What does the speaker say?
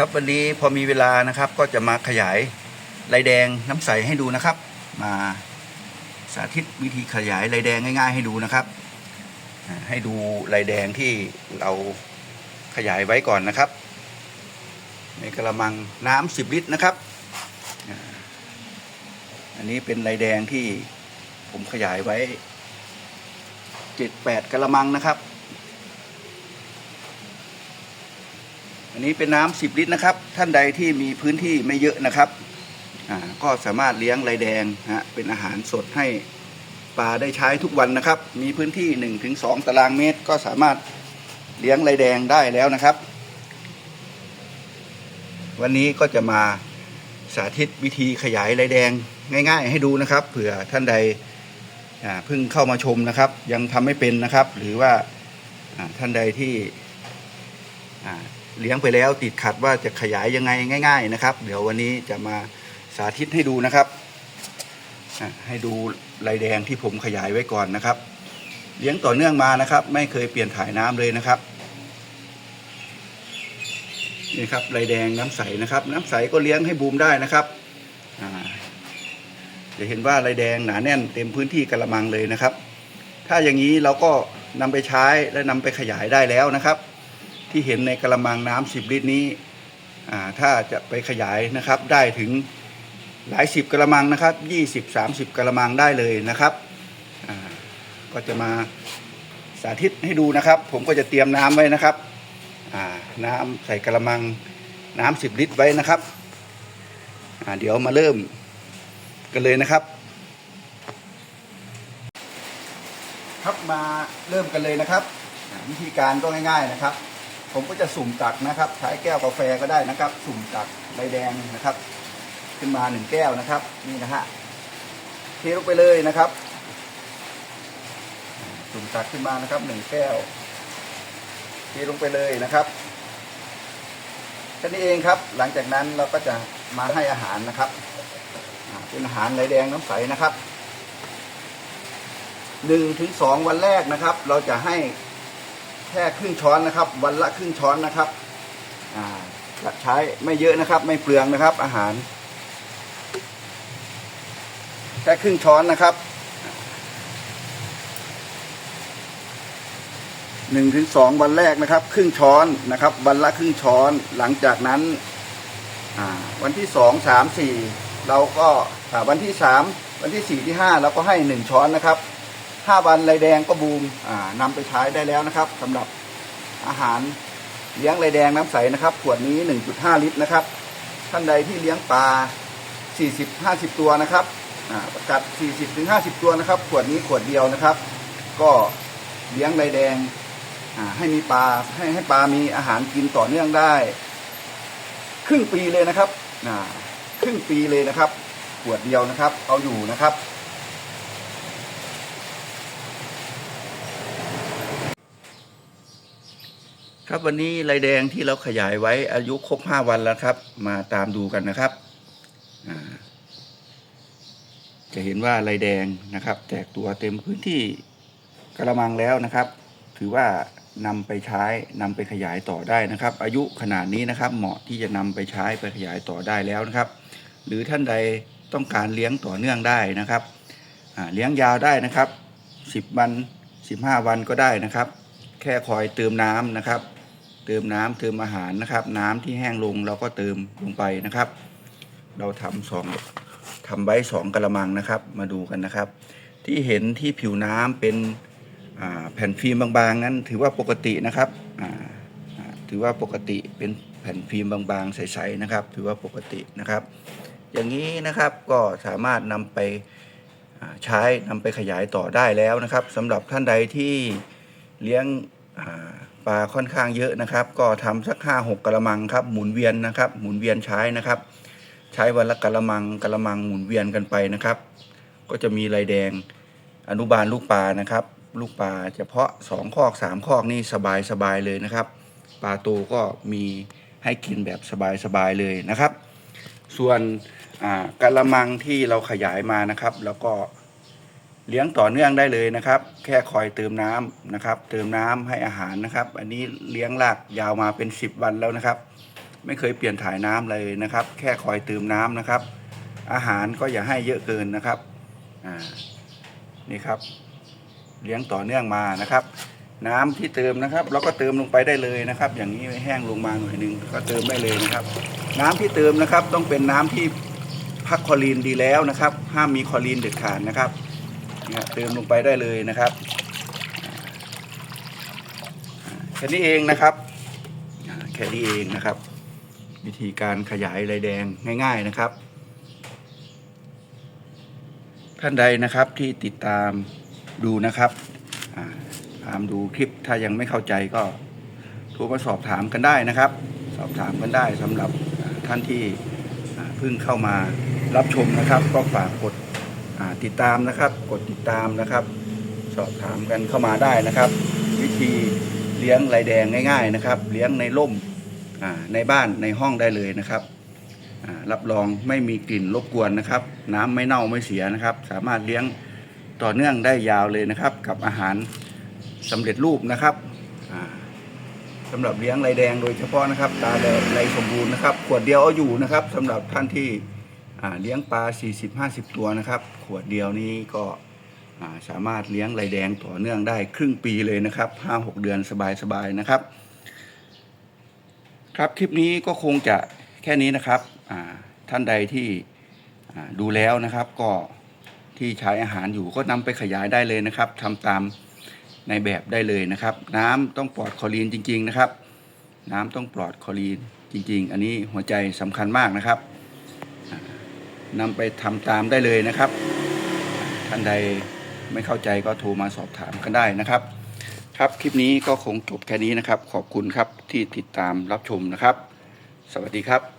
ครับวันนี้พอมีเวลานะครับก็จะมาขยายลายแดงน้ำใสให้ดูนะครับ มาสาธิตวิธีขยายลายแดงง่าย ๆ ให้ดูนะครับ ให้ดูลายแดงที่เราขยายไว้ก่อนนะครับ ในกระมังน้ำสิบลิตรนะครับ อันนี้เป็นลายแดงที่ผมขยายไว้เจ็ดแปดกระมังนะครับ อันนี้เป็นน้ำสิบลิตรนะครับ ท่านใดที่มีพื้นที่ไม่เยอะนะครับก็สามารถเลี้ยงไรแดงฮะเป็นอาหารสดให้ปลาได้ใช้ทุกวันนะครับ มีพื้นที่1นถึงสตารางเมตร ก็สามารถเลี้ยงไรแดงได้แล้วนะครับ วันนี้ก็จะมาสาธิตวิธีขยายไรแดงง่าย ๆ ให้ดูนะครับ เผื่อท่านใดเพิ่งเข้ามาชมนะครับ ยังทำไม่เป็นนะครับ หรือว่าท่านใดที่ เลี้ยงไปแล้วติดขัดว่าจะขยายยังไงง่าย ๆนะครับ เดี๋ยววันนี้จะมาสาธิตให้ดูนะครับ ให้ดูลายแดงที่ผมขยายไว้ก่อนนะครับ เลี้ยงต่อเนื่องมานะครับ ไม่เคยเปลี่ยนถ่ายน้ำเลยนะครับนี่ครับลายแดงน้ำใสนะครับ น้ำใสก็เลี้ยงให้บูมได้นะครับจะเห็นว่าลายแดงหนาแน่นเต็มพื้นที่กระมังเลยนะครับ ถ้าอย่างนี้เราก็นำไปใช้และนำไปขยายได้แล้วนะครับ ที่เห็นในกระมังน้ำสิบลิตรนี้ถ้าจะไปขยายนะครับได้ถึงหลายสิบกระมังนะครับยี่สิบสามสิบกระมังได้เลยนะครับ ก็จะมาสาธิตให้ดูนะครับ ผมก็จะเตรียมน้ำไว้นะครับ น้ำใส่กระมังน้ำสิบลิตรไว้นะครับ เดี๋ยวมาเริ่มกันเลยนะครับ ครับมาเริ่มกันเลยนะครับ วิธีการก็ง่าย ๆนะครับ ผมก็จะสุ่มตักนะครับ ใช้แก้วกาแฟก็ได้นะครับ สุ่มตักใบแดงนะครับ ขึ้นมาหนึ่งแก้วนะครับ นี่นะฮะเทลงไปเลยนะครับ สุ่มตักขึ้นมานะครับหนึ่งแก้วเทลงไปเลยนะครับแค่นี้เองครับ หลังจากนั้นเราก็จะมาให้อาหารนะครับเป็นอาหารใบแดงน้ำใสนะครับหนึ่งถึงสองวันแรกนะครับ เราจะให้ ค่ครึ่งช้อนนะครับ วันละครึ่งช้อนนะครับอ่าจะใช้ไม่เยอะนะครับ ไม่เปลืองนะครับ อาหาร แค่ครึ่งช้อนนะครับหนึ่งถึงสองวันแรกนะครับ ครึ่งช้อนนะครับ วันละครึ่งช้อนหลังจากนั้นวันที่สองสามสี่เราก็อ่วันที่สามวันที่สี่ที่ห้าเราก็ให้หนึ่งช้อนนะครับ ห้าวันไรแดงก็บูมอ่านำไปใช้ได้แล้วนะครับสำหรับอาหารเลี้ยงไรแดงน้ำใสนะครับขวดนี้ 1.5 ลิตรนะครับ ท่านใดที่เลี้ยงปลา 40-50 ตัวนะครับอ่าประกัด 40-50 ตัวนะครับ ขวดนี้ขวดเดียวนะครับ ก็เลี้ยงไรแดงอ่าให้มีปลาให้ให้ปลามีอาหารกินต่อเนื่องได้ ครึ่งปีเลยนะครับอ่าครึ่งปีเลยนะครับขวดเดียวนะครับ เอาอยู่นะครับ ครับวันนี้ลายแดงที่เราขยายไว้อายุครบห้าวันแล้วครับ มาตามดูกันนะครับ จะเห็นว่าลายแดงนะครับ แตกตัวเต็มพื้นที่กระมังแล้วนะครับ ถือว่านำไปใช้นำไปขยายต่อได้นะครับ อายุขนาดนี้นะครับ เหมาะที่จะนำไปใช้ไปขยายต่อได้แล้วนะครับ หรือท่านใดต้องการเลี้ยงต่อเนื่องได้นะครับเลี้ยงยาวได้นะครับ 10 วัน 15 วันก็ได้นะครับ แค่คอยเติมน้ำนะครับ เติมน้ำเติมอาหารนะครับ น้ำที่แห้งลงเราก็เติมลงไปนะครับ เราทำสองทำไว้สองกระมังนะครับ มาดูกันนะครับ ที่เห็นที่ผิวน้ำเป็นแผ่นฟิล์มบางๆนั้น ถือว่าปกตินะครับถือว่าปกติเป็นแผ่นฟิล์มบางๆ ใสๆนะครับ ถือว่าปกตินะครับ อย่างนี้นะครับก็สามารถนำไปใช้นำไปขยายต่อได้แล้วนะครับสำหรับท่านใดที่เลี้ยงา ปลาค่อนข้างเยอะนะครับ ก็ทำสักห้าหกกระมังครับหมุนเวียนนะครับ หมุนเวียนใช้นะครับ ใช้วันละกระมังกระมังหมุนเวียนกันไปนะครับ ก็จะมีลายแดงอนุบาลลูกปลานะครับ ลูกปลาเฉพาะสองคอกสามคอกนี่สบายสบายเลยนะครับปลาโตก็มีให้กินแบบสบายสบายเลยนะครับ ส่วนกระมังที่เราขยายมานะครับ แล้วก็ เลี้ยงต่อเนื่องได้เลยนะครับ แค่คอยเติมน้ำนะครับ เติมน้ำให้อาหารนะครับ อันนี้เลี้ยงลากยาวมาเป็น 10 วันแล้วนะครับ ไม่เคยเปลี่ยนถ่ายน้ำเลยนะครับ แค่คอยเติมน้ำนะครับ อาหารก็อย่าให้เยอะเกินนะครับอ่านี่ครับ เลี้ยงต่อเนื่องมานะครับ น้ำที่เติมนะครับเราก็เติมลงไปได้เลยนะครับ อย่างนี้แห้งลงมาหน่อยนึงก็เติมได้เลยนะครับ น้ำที่เติมนะครับ ต้องเป็นน้ำที่พักคลอรีนดีแล้วนะครับ ห้ามมีคลอรีนเด็ดขาดนะครับ นี่ยเติมลงไปได้เลยนะครับแค่นี้เองนะครับแค่นี้เองนะครับ วิธีการขยายไรแดงง่าย ๆนะครับ ท่านใดนะครับที่ติดตามดูนะครับอ่าตามดูคลิปถ้ายังไม่เข้าใจก็โทรมาสอบถามกันได้นะครับ สอบถามกันได้สำหรับท่านที่เพิ่งเข้ามารับชมนะครับ ก็ฝากกด ติดตามนะครับ กดติดตามนะครับ สอบถามกันเข้ามาได้นะครับ วิธีเลี้ยงไรแดงง่ายๆนะครับ เลี้ยงในร่มในบ้านในห้องได้เลยนะครับรับรองไม่มีกลิ่นรบกวนนะครับ น้ำไม่เน่าไม่เสียนะครับ สามารถเลี้ยงต่อเนื่องได้ยาวเลยนะครับ กับอาหารสำเร็จรูปนะครับอ่าสำหรับเลี้ยงไรแดงโดยเฉพาะนะครับตาแดงไรสมบูรณ์นะครับขวดเดียวเอาอยู่นะครับสำหรับท่านที่ เลี้ยงปลา 40-50 ตัวนะครับ ขวดเดียวนี้ก็สามารถเลี้ยงไรแดงต่อเนื่องได้ครึ่งปีเลยนะครับ 5-6 เดือนสบายๆนะครับ ครับคลิปนี้ก็คงจะแค่นี้นะครับท่านใดที่ดูแล้วนะครับก็ที่ใช้อาหารอยู่ก็นำไปขยายได้เลยนะครับทำตามในแบบได้เลยนะครับ น้ำต้องปลอดคลอรีนจริง ๆ นะครับ น้ำต้องปลอดคลอรีนจริง ๆ อันนี้หัวใจสำคัญมากนะครับ นำไปทำตามได้เลยนะครับ ท่านใดไม่เข้าใจก็โทรมาสอบถามกันได้นะครับ ครับคลิปนี้ก็คงจบแค่นี้นะครับ ขอบคุณครับที่ติดตามรับชมนะครับ สวัสดีครับ